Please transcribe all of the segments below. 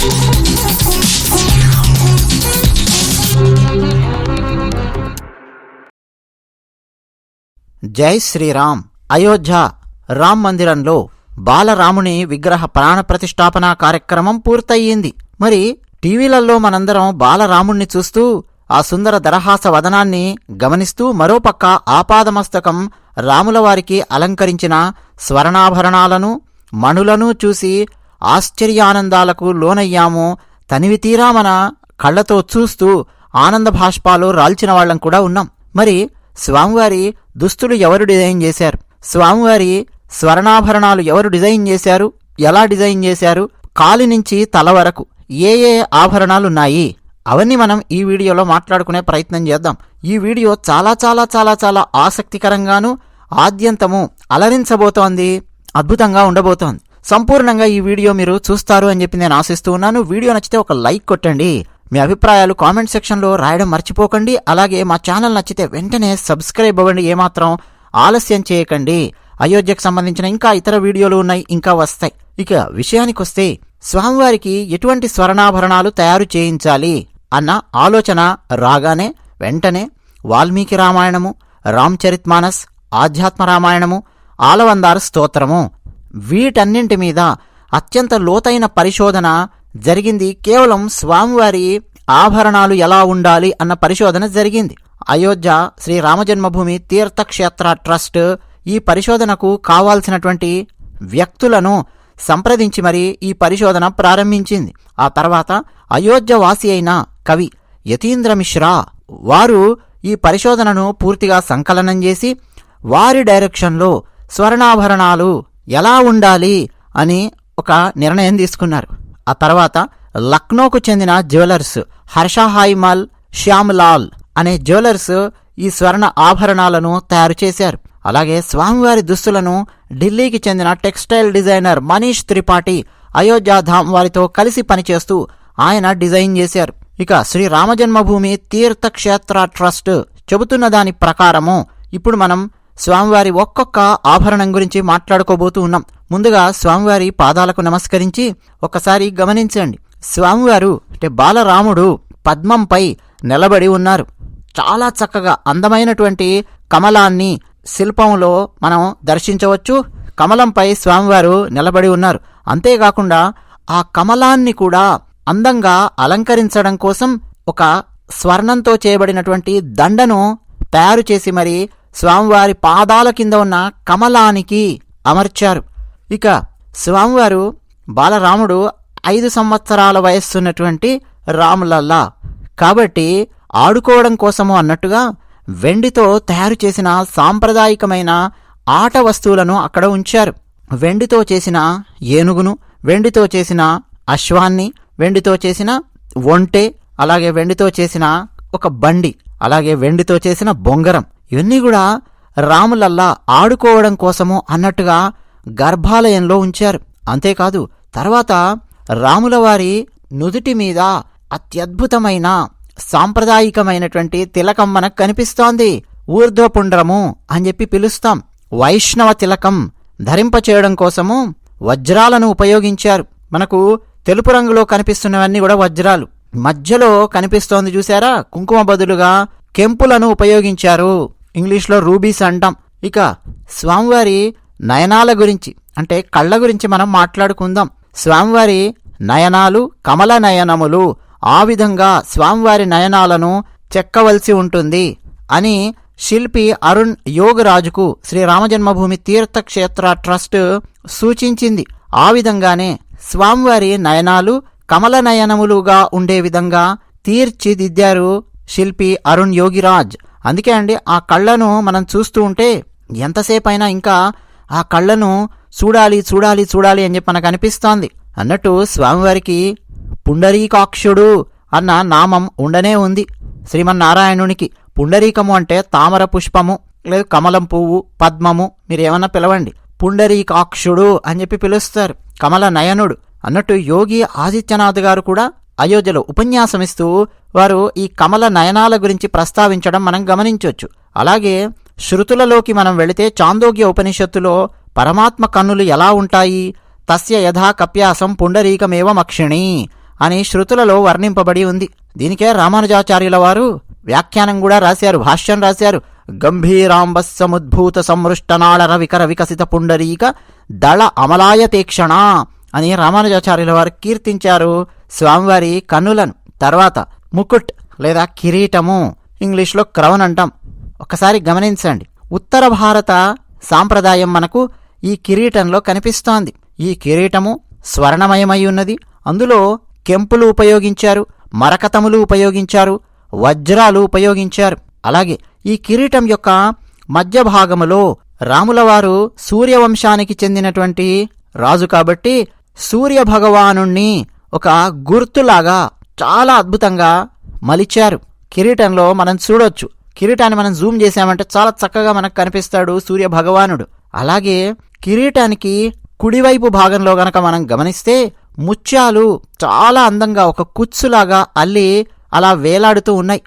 జై శ్రీరామ్. అయోధ్య రామ్ మందిరంలో బాలరాముని విగ్రహ ప్రాణ ప్రతిష్టాపన కార్యక్రమం పూర్తయింది మరి టీవీలలో మనందరం బాలరాముణ్ణి చూస్తూ ఆ సుందర దరహాస వదనాన్ని గమనిస్తూ మరోపక్క ఆపాదమస్తకం రాములవారికి అలంకరించిన స్వర్ణాభరణాలను మణులను చూసి ఆశ్చర్యానందాలకు లోనయ్యాము. తనివి తీరా మన కళ్ళతో చూస్తూ ఆనంద భాష్పాలు రాల్చిన వాళ్ళం కూడా ఉన్నాం. మరి స్వామివారి దుస్తులు ఎవరు డిజైన్ చేశారు? స్వామివారి స్వర్ణాభరణాలు ఎవరు డిజైన్ చేశారు? ఎలా డిజైన్ చేశారు? కాలి నుంచి తల వరకు ఏ ఏ ఆభరణాలున్నాయి? అవన్నీ మనం ఈ వీడియోలో మాట్లాడుకునే ప్రయత్నం చేద్దాం. ఈ వీడియో చాలా చాలా చాలా చాలా ఆసక్తికరంగాను ఆద్యంతము అలరించబోతోంది అద్భుతంగా ఉండబోతోంది. సంపూర్ణంగా ఈ వీడియో మీరు చూస్తారు అని చెప్పి నేను ఆశిస్తూ ఉన్నాను. వీడియో నచ్చితే ఒక లైక్ కొట్టండి. మీ అభిప్రాయాలు కామెంట్ సెక్షన్లో రాయడం మర్చిపోకండి. అలాగే మా ఛానల్ నచ్చితే వెంటనే సబ్స్క్రైబ్ అవ్వండి. ఏమాత్రం ఆలస్యం చేయకండి. అయోధ్యకు సంబంధించిన ఇంకా ఇతర వీడియోలు ఉన్నాయి. ఇంకా వస్తాయి. ఇక విషయానికొస్తే స్వామివారికి ఎటువంటి స్వర్ణాభరణాలు తయారు చేయించాలి అన్న ఆలోచన రాగానే వెంటనే వాల్మీకి రామాయణము రామ్చరిత్మానస్ ఆధ్యాత్మ రామాయణము ఆలవందార స్తోత్రము. వీటన్నింటి మీద అత్యంత లోతైన పరిశోధన జరిగింది. కేవలం స్వామివారి ఆభరణాలు ఎలా ఉండాలి అన్న పరిశోధన జరిగింది. అయోధ్య శ్రీ రామజన్మభూమి తీర్థక్షేత్ర ట్రస్ట్ ఈ పరిశోధనకు కావాల్సినటువంటి వ్యక్తులను సంప్రదించి మరి ఈ పరిశోధన ప్రారంభించింది. ఆ తర్వాత అయోధ్య వాసి అయిన కవి యతీంద్ర మిశ్రా వారు ఈ పరిశోధనను పూర్తిగా సంకలనం చేసి వారి డైరెక్షన్లో స్వర్ణాభరణాలు ఎలా ఉండాలి అని ఒక నిర్ణయం తీసుకున్నారు. ఆ తర్వాత లక్నోకు చెందిన జ్యువెలర్స్ హర్షహాయిమల్ శ్యామ్లాల్ అనే జ్యువెలర్స్ ఈ స్వర్ణ ఆభరణాలను తయారు చేశారు. అలాగే స్వామివారి దుస్తులను ఢిల్లీకి చెందిన టెక్స్టైల్ డిజైనర్ మనీష్ త్రిపాఠి అయోధ్యాధామ్ వారితో కలిసి పనిచేస్తూ ఆయన డిజైన్ చేశారు. ఇక శ్రీ రామజన్మభూమి తీర్థక్షేత్ర ట్రస్ట్ చెబుతున్న దాని ప్రకారము ఇప్పుడు మనం స్వామివారి ఒక్కొక్క ఆభరణం గురించి మాట్లాడుకోబోతూ ఉన్నాం. ముందుగా స్వామివారి పాదాలకు నమస్కరించి ఒకసారి గమనించండి. స్వామివారు అంటే బాలరాముడు పద్మంపై నిలబడి ఉన్నారు. చాలా చక్కగా అందమైనటువంటి కమలాన్ని శిల్పంలో మనం దర్శించవచ్చు. కమలంపై స్వామివారు నిలబడి ఉన్నారు. అంతేకాకుండా ఆ కమలాన్ని కూడా అందంగా అలంకరించడం కోసం ఒక స్వర్ణంతో చేయబడినటువంటి దండను తయారు చేసి మరి స్వామివారి పాదాల కింద ఉన్న కమలానికి అమర్చారు. ఇక స్వామివారు బాలరాముడు ఐదు సంవత్సరాల వయస్సున్నటువంటి రాములల్లా. కాబట్టి ఆడుకోవడం కోసము అన్నట్టుగా వెండితో తయారు చేసిన సాంప్రదాయికమైన ఆట వస్తువులను అక్కడ ఉంచారు. వెండితో చేసిన ఏనుగును వెండితో చేసిన అశ్వాన్ని వెండితో చేసిన ఒంటె అలాగే వెండితో చేసిన ఒక బండి. అలాగే వెండితో చేసిన బొంగరం. ఇవన్నీ కూడా రాములల్లా ఆడుకోవడం కోసము అన్నట్టుగా గర్భాలయంలో ఉంచారు. అంతేకాదు తర్వాత రాములవారి నుదుటి మీద అత్యద్భుతమైన సాంప్రదాయికమైనటువంటి తిలకం మనకు కనిపిస్తోంది. ఊర్ధ్వపుండ్రము అని చెప్పి పిలుస్తాం. వైష్ణవ తిలకం ధరింపచేయడం కోసము వజ్రాలను ఉపయోగించారు. మనకు తెలుపు రంగులో కనిపిస్తున్నవన్నీ కూడా వజ్రాలు. మధ్యలో కనిపిస్తోంది చూసారా కుంకుమ బదులుగా కెంపులను ఉపయోగించారు. ఇంగ్లీష్లో రూబీస్ అంటాం. ఇక స్వామివారి నయనాల గురించి అంటే కళ్ళ గురించి మనం మాట్లాడుకుందాం. స్వామివారి నయనాలు కమల నయనములు ఆ విధంగా స్వామివారి నయనాలను చెక్కవలసి ఉంటుంది అని శిల్పి అరుణ్ యోగరాజుకు శ్రీ రామజన్మభూమి తీర్థక్షేత్ర ట్రస్ట్ సూచించింది. ఆ విధంగానే స్వామివారి నయనాలు కమల నయనములుగా ఉండే విధంగా తీర్చిదిద్దారు శిల్పి అరుణ్ యోగిరాజ్. అందుకే అండి ఆ కళ్ళను మనం చూస్తూ ఉంటే ఎంతసేపైనా ఇంకా ఆ కళ్ళను చూడాలి చూడాలి చూడాలి అని చెప్పి మనకు అనిపిస్తోంది అన్నట్టు స్వామివారికి పుండరీకాక్షుడు అన్న నామం ఉండనే ఉంది శ్రీమన్నారాయణునికి. పుండరీకము అంటే తామర పుష్పము లేదు కమలం పువ్వు పద్మము మీరు ఏమన్నా పిలవండి. పుండరీకాక్షుడు అని చెప్పి పిలుస్తారు. కమల నయనుడు అన్నట్టు యోగి ఆదిత్యనాథ్ గారు కూడా అయోధ్యలో ఉపన్యాసమిస్తూ వారు ఈ కమల నయనాల గురించి ప్రస్తావించడం మనం గమనించవచ్చు. అలాగే శృతులలోకి మనం వెళితే చాందోగ్య ఉపనిషత్తులో పరమాత్మ కన్నులు ఎలా ఉంటాయి? తస్య యథా కప్యాసం పుండరీకమేవ మక్షిణి అని శృతులలో వర్ణింపబడి ఉంది. దీనికే రామానుజాచార్యుల వారు వ్యాఖ్యానం కూడా రాశారు భాష్యం రాశారు. గంభీరాంబస్సముద్భూత సంవృష్టనాళర వికర వికసిత పుండరీక దళ అమలాయతేక్షణ అని రామానుజాచార్యుల వారు కీర్తించారు. స్వామివారి కన్నులను తర్వాత ముకుట్ లేదా కిరీటము ఇంగ్లీష్లో క్రౌన్ అంటాం. ఒకసారి గమనించండి. ఉత్తర భారత సాంప్రదాయం మనకు ఈ కిరీటంలో కనిపిస్తోంది. ఈ కిరీటము స్వర్ణమయమై ఉన్నది. అందులో కెంపులు ఉపయోగించారు మరకతములు ఉపయోగించారు వజ్రాలు ఉపయోగించారు. అలాగే ఈ కిరీటం యొక్క మధ్య భాగములో రాములవారు సూర్యవంశానికి చెందినటువంటి రాజు కాబట్టి సూర్య భగవానుణ్ణి ఒక గుర్తులాగా చాలా అద్భుతంగా మలిచారు. కిరీటంలో మనం చూడొచ్చు. కిరీటాన్ని మనం జూమ్ చేసామంటే చాలా చక్కగా మనకు కనిపిస్తాడు సూర్య భగవానుడు అలాగే కిరీటానికి కుడివైపు భాగంలో గనక మనం గమనిస్తే ముత్యాలు చాలా అందంగా ఒక కుచ్చులాగా అల్లి అలా వేలాడుతూ ఉన్నాయి.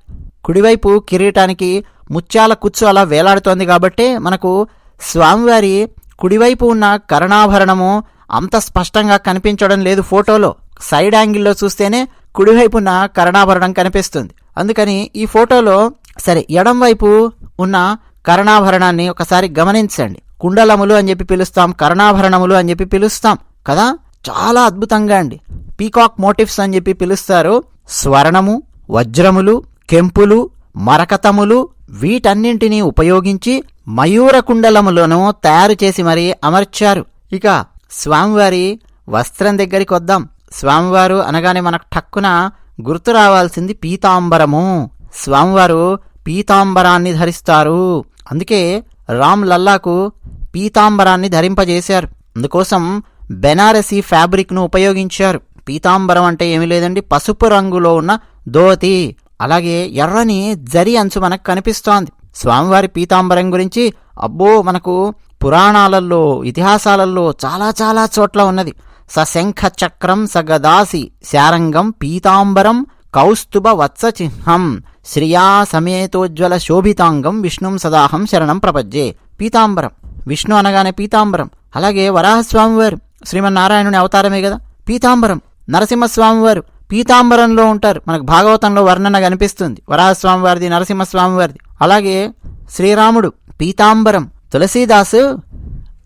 కుడివైపు కిరీటానికి ముత్యాల కుచ్చు అలా వేలాడుతోంది కాబట్టే మనకు స్వామివారి కుడివైపు ఉన్న కరణాభరణము అంత స్పష్టంగా కనిపించడం లేదు ఫోటోలో. సైడ్ యాంగిల్లో చూస్తేనే కుడివైపున కరణాభరణం కనిపిస్తుంది. అందుకని ఈ ఫోటోలో సరే ఎడం వైపు ఉన్న కరణాభరణాన్ని ఒకసారి గమనించండి. కుండలములు అని చెప్పి పిలుస్తాం కర్ణాభరణములు అని చెప్పి పిలుస్తాం కదా? చాలా అద్భుతంగా అండి. పీకాక్ మోటివ్స్ అని చెప్పి పిలుస్తారు. స్వర్ణము వజ్రములు కెంపులు మరకతములు వీటన్నింటినీ ఉపయోగించి మయూర కుండలములను తయారు చేసి మరీ అమర్చారు. ఇక స్వామివారి వస్త్రం దగ్గరికి వద్దాం. స్వామివారు అనగానే మనకు ఠక్కున గుర్తు రావాల్సింది పీతాంబరము. స్వామివారు పీతాంబరాన్ని ధరిస్తారు. అందుకే రామ్ లల్లాకు పీతాంబరాన్ని ధరింపజేశారు. అందుకోసం బెనారసీ ఫ్యాబ్రిక్ను ఉపయోగించారు. పీతాంబరం అంటే ఏమీ లేదండి పసుపు రంగులో ఉన్న ధోతి అలాగే ఎర్రని జరి అంచు మనకు కనిపిస్తోంది. స్వామివారి పీతాంబరం గురించి అబ్బో మనకు పురాణాలలో ఇతిహాసాలలో చాలా చాలా చోట్ల ఉన్నది. సశంఖ చక్రం సగదాసి శారంగం పీతాంబరం కౌస్తుభ వత్స చిహ్నం శ్రియా సమేతోజ్వల శోభితాంగం విష్ణుం సదాహం శరణం ప్రపజ్జే పీతాంబరం. విష్ణు అనగానే పీతాంబరం. అలాగే వరాహస్వామివారు శ్రీమన్నారాయణుని అవతారమే కదా. పీతాంబరం. నరసింహస్వామివారు పీతాంబరంలో ఉంటారు. మనకు భాగవతంలో వర్ణన కనిపిస్తుంది. వరాహస్వామివారిది నరసింహస్వామివారిది. అలాగే శ్రీరాముడు పీతాంబరం. తులసీదాసు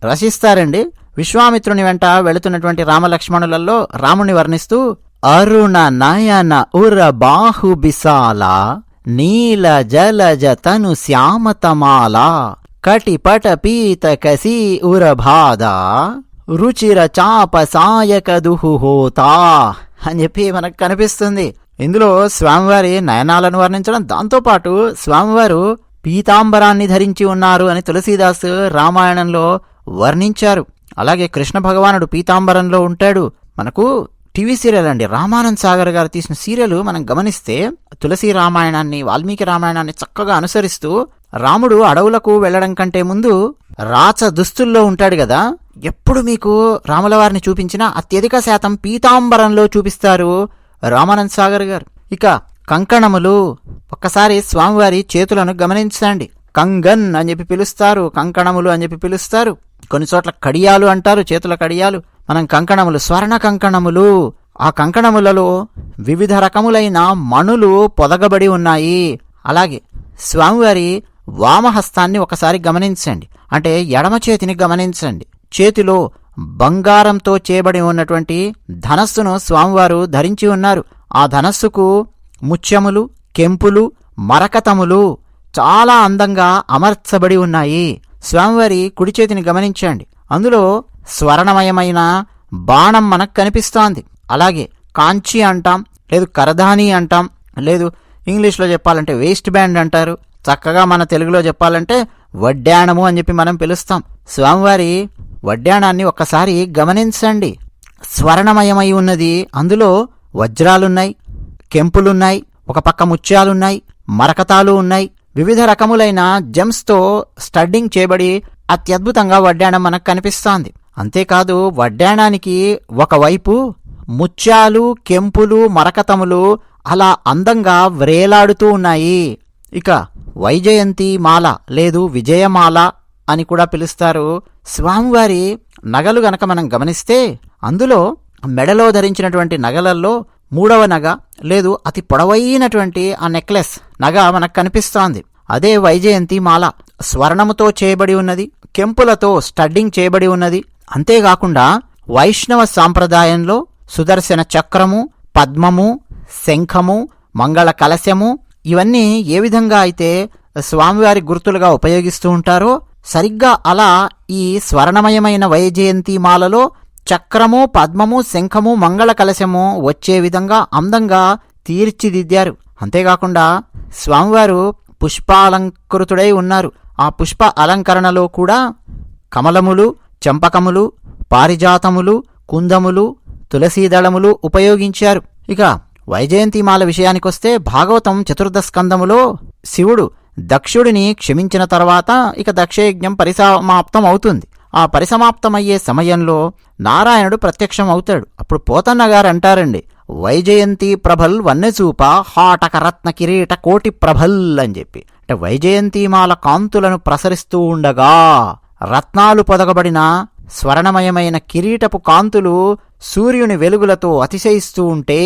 రచిస్తారండి విశ్వామిత్రుని వెంట వెళుతున్నటువంటి రామలక్ష్మణులలో రాముని వర్ణిస్తూ అరుణ నయన ఉర బాహు బిసాల నీల జలజ తను శ్యామతమాల కటిపట పీత కసి ఉర బాధ రుచిర చాప సాయక దుహుహోతా అని చెప్పి మనకు కనిపిస్తుంది. ఇందులో స్వామివారి నయనాలను వర్ణించడం. దాంతోపాటు స్వామివారు పీతాంబరాన్ని ధరించి ఉన్నారు అని తులసీదాస్ రామాయణంలో వర్ణించారు. అలాగే కృష్ణ భగవానుడు పీతాంబరంలో ఉంటాడు. మనకు టీవీ సీరియల్ అండి. రామానంద్ సాగర్ గారు తీసిన సీరియల్ మనం గమనిస్తే తులసి రామాయణాన్ని వాల్మీకి రామాయణాన్ని చక్కగా అనుసరిస్తూ రాముడు అడవులకు వెళ్ళడం కంటే ముందు రాచ దుస్తుల్లో ఉంటాడు కదా. ఎప్పుడు మీకు రాముల వారిని చూపించినా అత్యధిక శాతం పీతాంబరంలో చూపిస్తారు రామానంద్ సాగర్ గారు. ఇక కంకణములు ఒక్కసారి స్వామివారి చేతులను గమనించండి. కంగన్ అని చెప్పి పిలుస్తారు కంకణములు అని చెప్పి పిలుస్తారు. కొన్ని చోట్ల కడియాలు అంటారు చేతుల కడియాలు. మనం కంకణములు స్వర్ణ కంకణములు ఆ కంకణములలో వివిధ రకములైన మణులు పొదగబడి ఉన్నాయి. అలాగే స్వామివారి వామహస్తాన్ని ఒకసారి గమనించండి. అంటే ఎడమ చేతిని గమనించండి. చేతిలో బంగారంతో చేయబడి ఉన్నటువంటి ధనస్సును స్వామివారు ధరించి ఉన్నారు. ఆ ధనస్సుకు ముత్యములు కెంపులు మరకతములు చాలా అందంగా అమర్చబడి ఉన్నాయి. స్వామివారి కుడి చేతిని గమనించండి. అందులో స్వర్ణమయమైన బాణం మనకు కనిపిస్తోంది. అలాగే కాంచి అంటాం లేదు కరధాని అంటాం లేదు ఇంగ్లీష్లో చెప్పాలంటే వేస్ట్ బ్యాండ్ అంటారు. చక్కగా మన తెలుగులో చెప్పాలంటే వడ్డాణము అని చెప్పి మనం పిలుస్తాం. స్వామివారి వడ్డాణాన్ని ఒక్కసారి గమనించండి. స్వర్ణమయమై ఉన్నది అందులో వజ్రాలున్నాయి కెంపులున్నాయి ఒక పక్క ముత్యాలున్నాయి మరకతాలు ఉన్నాయి. వివిధ రకములైన జెమ్స్తో స్టడ్డింగ్ చేయబడి అత్యద్భుతంగా వడ్డాణం మనకు కనిపిస్తోంది. అంతేకాదు వడ్డాణానికి ఒకవైపు ముత్యాలు కెంపులు మరకతములు అలా అందంగా వ్రేలాడుతూ ఉన్నాయి. ఇక వైజయంతి మాల లేదు విజయమాల అని కూడా పిలుస్తారు. స్వామివారి నగలు గనక మనం గమనిస్తే అందులో మెడలో ధరించినటువంటి నగలల్లో మూడవ నగ లేదు అతి పొడవైనటువంటి ఆ నెక్లెస్ నగ మనకు కనిపిస్తోంది. అదే వైజయంతి మాల. స్వర్ణముతో చేయబడి ఉన్నది కెంపులతో స్టడ్డింగ్ చేయబడి ఉన్నది. అంతేకాకుండా వైష్ణవ సాంప్రదాయంలో సుదర్శన చక్రము పద్మము శంఖము మంగళ కలశము ఇవన్నీ ఏ విధంగా అయితే స్వామివారి గుర్తులుగా ఉపయోగిస్తూ ఉంటారో సరిగ్గా అలా ఈ స్వర్ణమయమైన వైజయంతి మాలలో చక్రము పద్మము శంఖము మంగళ కలశము వచ్చే విధంగా అందంగా తీర్చిదిద్దారు. అంతేకాకుండా స్వామివారు పుష్పాలంకృతుడై ఉన్నారు. ఆ పుష్ప అలంకరణలో కూడా కమలములు చంపకములు పారిజాతములు కుందములు తులసీదళములు ఉపయోగించారు. ఇక వైజయంతిమాల విషయానికొస్తే భాగవతం చతుర్థ స్కందములో శివుడు దక్షుడిని క్షమించిన తర్వాత ఇక దక్షయజ్ఞం పరిసమాప్తం అవుతుంది ఆ పరిసమాప్తమయ్యే సమయంలో నారాయణుడు ప్రత్యక్షం అవుతాడు అప్పుడు పోతన్న గారు అంటారండి వైజయంతి ప్రభల్ వన్నెచూప హాటక రత్న కిరీట కోటి ప్రభల్ అని చెప్పి. అంటే వైజయంతిమాల కాంతులను ప్రసరిస్తూ ఉండగా రత్నాలు పొదగబడిన స్వర్ణమయమైన కిరీటపు కాంతులు సూర్యుని వెలుగులతో అతిశయిస్తూ ఉంటే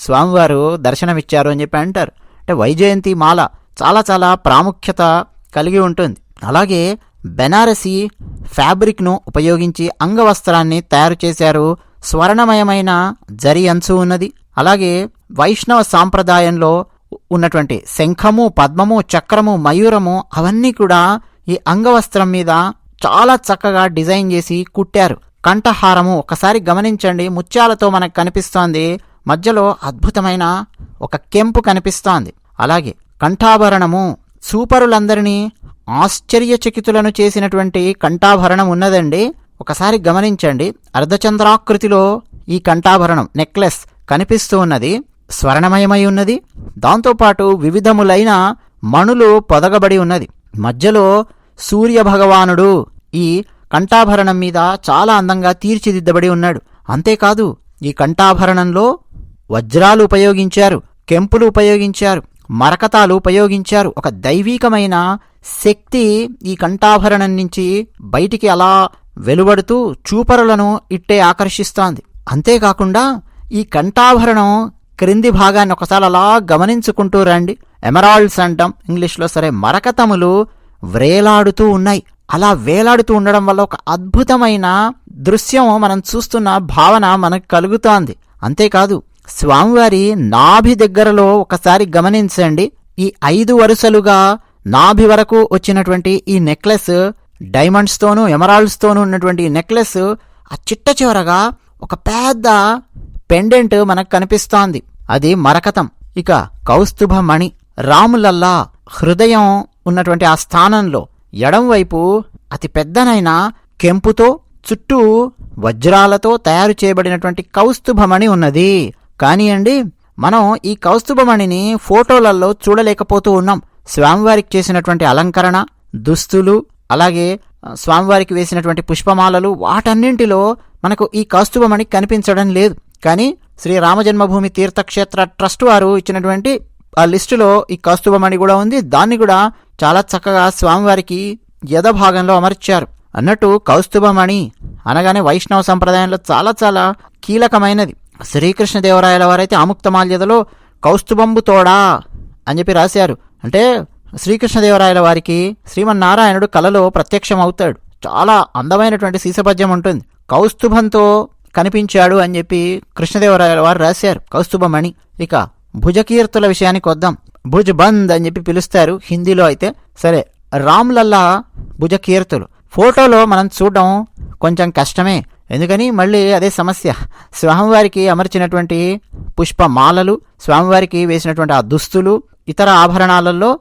స్వామివారు దర్శనమిచ్చారు అని చెప్పి అంటారు. అంటే వైజయంతి మాల చాలా చాలా ప్రాముఖ్యత కలిగి ఉంటుంది. అలాగే బెనారసీ ఫ్యాబ్రిక్ను ఉపయోగించి అంగవస్త్రాన్ని తయారు చేశారు. స్వర్ణమయమైన జరి అంచు ఉన్నది. అలాగే వైష్ణవ సాంప్రదాయంలో ఉన్నటువంటి శంఖము పద్మము చక్రము మయూరము అవన్నీ కూడా ఈ అంగవస్త్రం మీద చాలా చక్కగా డిజైన్ చేసి కుట్టారు. కంఠహారము ఒకసారి గమనించండి. ముత్యాలతో మనకు కనిపిస్తోంది. మధ్యలో అద్భుతమైన ఒక కెంపు కనిపిస్తోంది. అలాగే కంఠాభరణము సూపరులందరినీ ఆశ్చర్యచకితులను చేసినటువంటి కంఠాభరణం ఉన్నదండి. ఒకసారి గమనించండి. అర్ధచంద్రాకృతిలో ఈ కంఠాభరణం నెక్లెస్ కనిపిస్తూ ఉన్నది. స్వర్ణమయమై ఉన్నది. దాంతోపాటు వివిధములైన మణులు పొదగబడి ఉన్నది. మధ్యలో సూర్యభగవానుడు ఈ కంఠాభరణం మీద చాలా అందంగా తీర్చిదిద్దబడి ఉన్నాడు. అంతేకాదు ఈ కంఠాభరణంలో వజ్రాలు ఉపయోగించారు కెంపులు ఉపయోగించారు మరకతాలు ఉపయోగించారు. ఒక దైవీకమైన శక్తి ఈ కంఠాభరణం నుంచి బయటికి అలా వెలువడుతూ చూపరులను ఇట్టే ఆకర్షిస్తోంది. అంతేకాకుండా ఈ కంఠాభరణం క్రింది భాగాన్ని ఒకసారి అలా గమనించుకుంటూ రండి. ఎమరాల్డ్స్ అంటాం ఇంగ్లీష్లో సరే మరకతములు వ్రేలాడుతూ ఉన్నాయి. అలా వేలాడుతూ ఉండడం వల్ల ఒక అద్భుతమైన దృశ్యం మనం చూస్తున్న భావన మనకు కలుగుతోంది. అంతేకాదు స్వామివారి నాభి దగ్గరలో ఒకసారి గమనించండి. ఈ ఐదు వరుసలుగా నాభి వరకు వచ్చినటువంటి ఈ నెక్లెస్ డైమండ్స్తోనూ ఎమరాల్డ్స్తోనూ ఉన్నటువంటి ఈ నెక్లెస్ ఆ చిట్ట చివరగా ఒక పెద్ద పెండెంట్ మనకు కనిపిస్తోంది. అది మరకతం. ఇక కౌస్తుభ మణి రాములల్లా హృదయం ఉన్నటువంటి ఆ స్థానంలో ఎడంవైపు అతి పెద్దనైన కెంపుతో చుట్టూ వజ్రాలతో తయారు చేయబడినటువంటి కౌస్తుభమణి ఉన్నది. కానియండి మనం ఈ కౌస్తుభమణిని ఫోటోలలో చూడలేకపోతూ ఉన్నాం. స్వామివారికి చేసినటువంటి అలంకరణ దుస్తులు అలాగే స్వామివారికి వేసినటువంటి పుష్పమాలలు వాటన్నింటిలో మనకు ఈ కౌస్తుభమణి కనిపించడం లేదు. కానీ శ్రీ రామజన్మభూమి తీర్థక్షేత్ర ట్రస్ట్ వారు ఇచ్చినటువంటి ఆ లిస్టులో ఈ కౌస్తుభమణి కూడా ఉంది. దాన్ని కూడా చాలా చక్కగా స్వామివారికి యథ భాగంలో అమర్చారు. అన్నట్టు కౌస్తుభమణి అనగానే వైష్ణవ సంప్రదాయంలో చాలా చాలా కీలకమైనది. శ్రీకృష్ణదేవరాయల వారైతే ఆముక్తమాల్యదలో కౌస్తుభంబు తోడా అని చెప్పి రాశారు. అంటే శ్రీకృష్ణదేవరాయల వారికి శ్రీమన్నారాయణుడు కలలో ప్రత్యక్షమవుతాడు. చాలా అందమైనటువంటి సీసపద్యం ఉంటుంది. కౌస్తుభంతో కనిపించాడు అని చెప్పి కృష్ణదేవరాయల వారు రాశారు. కౌస్తుభమణి. ఇక భుజకీర్తుల విషయానికి వద్దాం. భుజ్ బంద్ అని చెప్పి పిలుస్తారు. హిందీలో అయితే సరే రామ్లల్లా భుజకీర్తులు. ఫోటోలో మనం చూడడం కొంచెం కష్టమే. ఎందుకని మళ్ళీ అదే సమస్య. స్వామివారికి అమర్చినటువంటి పుష్పమాలలు స్వామివారికి వేసినటువంటి ఆ దుస్తులు ఇతర ఆభరణాలలో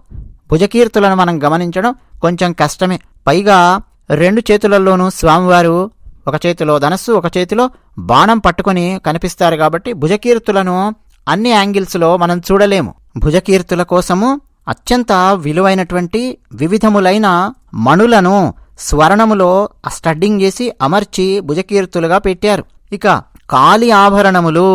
భుజకీర్తులను మనం గమనించడం కొంచెం కష్టమే. పైగా రెండు చేతులలోనూ స్వామివారు ఒక చేతిలో ధనస్సు ఒక చేతిలో బాణం పట్టుకొని కనిపిస్తారు కాబట్టి భుజకీర్తులను అన్ని యాంగిల్స్లో మనం చూడలేము. భుజకీర్తుల కోసము అత్యంత విలువైనటువంటి వివిధములైన మణులను స్వర్ణములో స్టడ్డింగ్ చేసి అమర్చి భుజకీర్తులుగా పెట్టారు. ఇక కాలి ఆభరణములు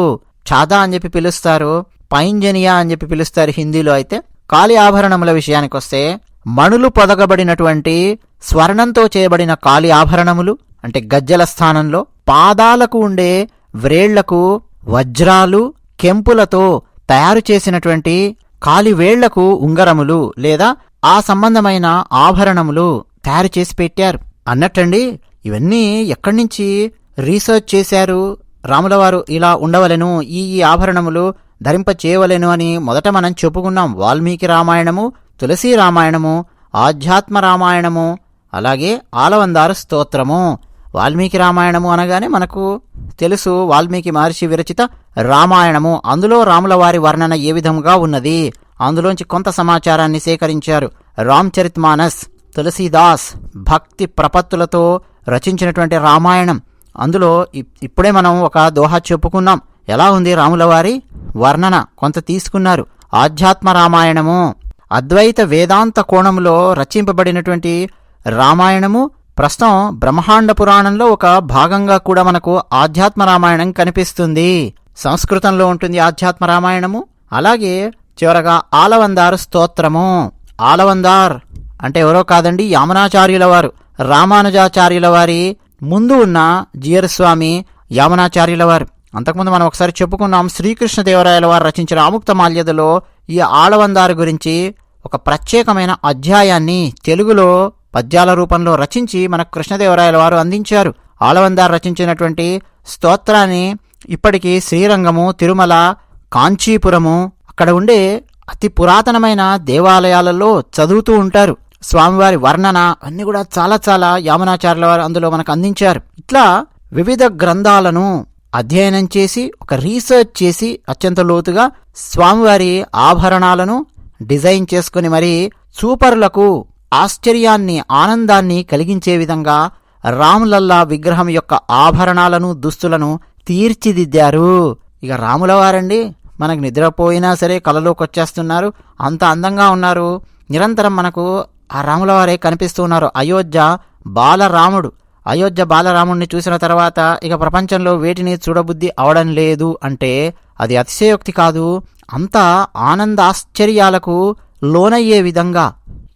చాదా అని చెప్పి పిలుస్తారు పైంజనియా అని చెప్పి పిలుస్తారు హిందీలో అయితే. కాలి ఆభరణముల విషయానికొస్తే మణులు పొదగబడినటువంటి స్వర్ణంతో చేయబడిన కాలి ఆభరణములు అంటే గజ్జల స్థానంలో పాదాలకు ఉండే వ్రేళ్ళకు వజ్రాలు కెంపులతో తయారు చేసినటువంటి కాలివేళ్ళకు ఉంగరములు లేదా ఆ సంబంధమైన ఆభరణములు తయారు చేసి పెట్టారు. అన్నట్టండి ఇవన్నీ ఎక్కడి నుంచి రీసెర్చ్ చేశారు? రాములవారు ఇలా ఉండవలెను ఈ ఈ ఆభరణములు ధరింప చేయవలెను అని మొదట మనం చెప్పుకున్నాం. వాల్మీకి రామాయణము తులసి రామాయణము ఆధ్యాత్మ రామాయణము అలాగే ఆలవందారు స్తోత్రము. వాల్మీకి రామాయణము అనగానే మనకు తెలుసు వాల్మీకి మహర్షి విరచిత రామాయణము. అందులో రాముల వారి వర్ణన ఏ విధంగా ఉన్నది? అందులోంచి కొంత సమాచారాన్ని సేకరించారు రామ్చరిత్ మానస్ తులసీదాస్ భక్తి ప్రపత్తులతో రచించినటువంటి రామాయణం. అందులో ఇప్- ఇప్పుడే మనం ఒక దోహ చెప్పుకున్నాం. ఎలా ఉంది రాములవారి వర్ణన? కొంత తీసుకున్నారు. ఆధ్యాత్మ రామాయణము అద్వైత వేదాంత కోణంలో రచింపబడినటువంటి రామాయణము ప్రస్తుతం బ్రహ్మాండ పురాణంలో ఒక భాగంగా కూడా మనకు ఆధ్యాత్మ రామాయణం కనిపిస్తుంది. సంస్కృతంలో ఉంటుంది ఆధ్యాత్మ రామాయణము. అలాగే చివరగా ఆలవందారు స్తోత్రము. ఆలవందార్ అంటే ఎవరో కాదండి యామనాచార్యుల వారు రామానుజాచార్యుల వారి ముందు ఉన్న జియర్ స్వామి యామనాచార్యుల వారు అంతకుముందు మనం ఒకసారి చెప్పుకున్నాం శ్రీకృష్ణదేవరాయల వారు రచించిన ఆముక్త మాల్యదలో ఈ ఆళవందారు గురించి ఒక ప్రత్యేకమైన అధ్యాయాన్ని తెలుగులో పద్యాల రూపంలో రచించి మనకు కృష్ణదేవరాయల వారు అందించారు. ఆళవందారు రచించినటువంటి స్తోత్రాన్ని ఇప్పటికీ శ్రీరంగము తిరుమల కాంచీపురము అక్కడ ఉండే అతి పురాతనమైన దేవాలయాలలో చదువుతూ ఉంటారు. స్వామివారి వర్ణన అన్ని కూడా చాలా చాలా యామనాచార్యుల వారు అందులో మనకు అందించారు. ఇట్లా వివిధ గ్రంథాలను అధ్యయనం చేసి ఒక రీసెర్చ్ చేసి అత్యంత లోతుగా స్వామివారి ఆభరణాలను డిజైన్ చేసుకుని మరి చూపరులకు ఆశ్చర్యాన్ని ఆనందాన్ని కలిగించే విధంగా రాములల్లా విగ్రహం యొక్క ఆభరణాలను దుస్తులను తీర్చిదిద్దారు. ఇక రాముల వారండి మనకు నిద్రపోయినా సరే కలలోకి వచ్చేస్తున్నారు అంత అందంగా ఉన్నారు. నిరంతరం మనకు ఆ రాములవారే కనిపిస్తూ ఉన్నారు. అయోధ్య బాలరాముడు. అయోధ్య బాలరాముడిని చూసిన తర్వాత ఇక ప్రపంచంలో వేటిని చూడబుద్ధి అవడం లేదు అంటే అది అతిశయోక్తి కాదు. అంతా ఆనందాశ్చర్యాలకు లోనయ్యే విధంగా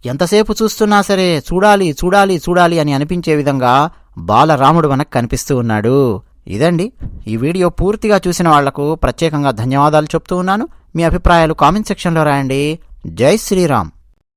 ఎంతసేపు చూస్తున్నా సరే చూడాలి చూడాలి చూడాలి అని అనిపించే విధంగా బాలరాముడు మనకు కనిపిస్తూ ఉన్నాడు. ఇదండి. ఈ వీడియో పూర్తిగా చూసిన వాళ్ళకు ప్రత్యేకంగా ధన్యవాదాలు చెప్తూ ఉన్నాను. మీ అభిప్రాయాలు కామెంట్ సెక్షన్లో రాయండి. జై శ్రీరామ్.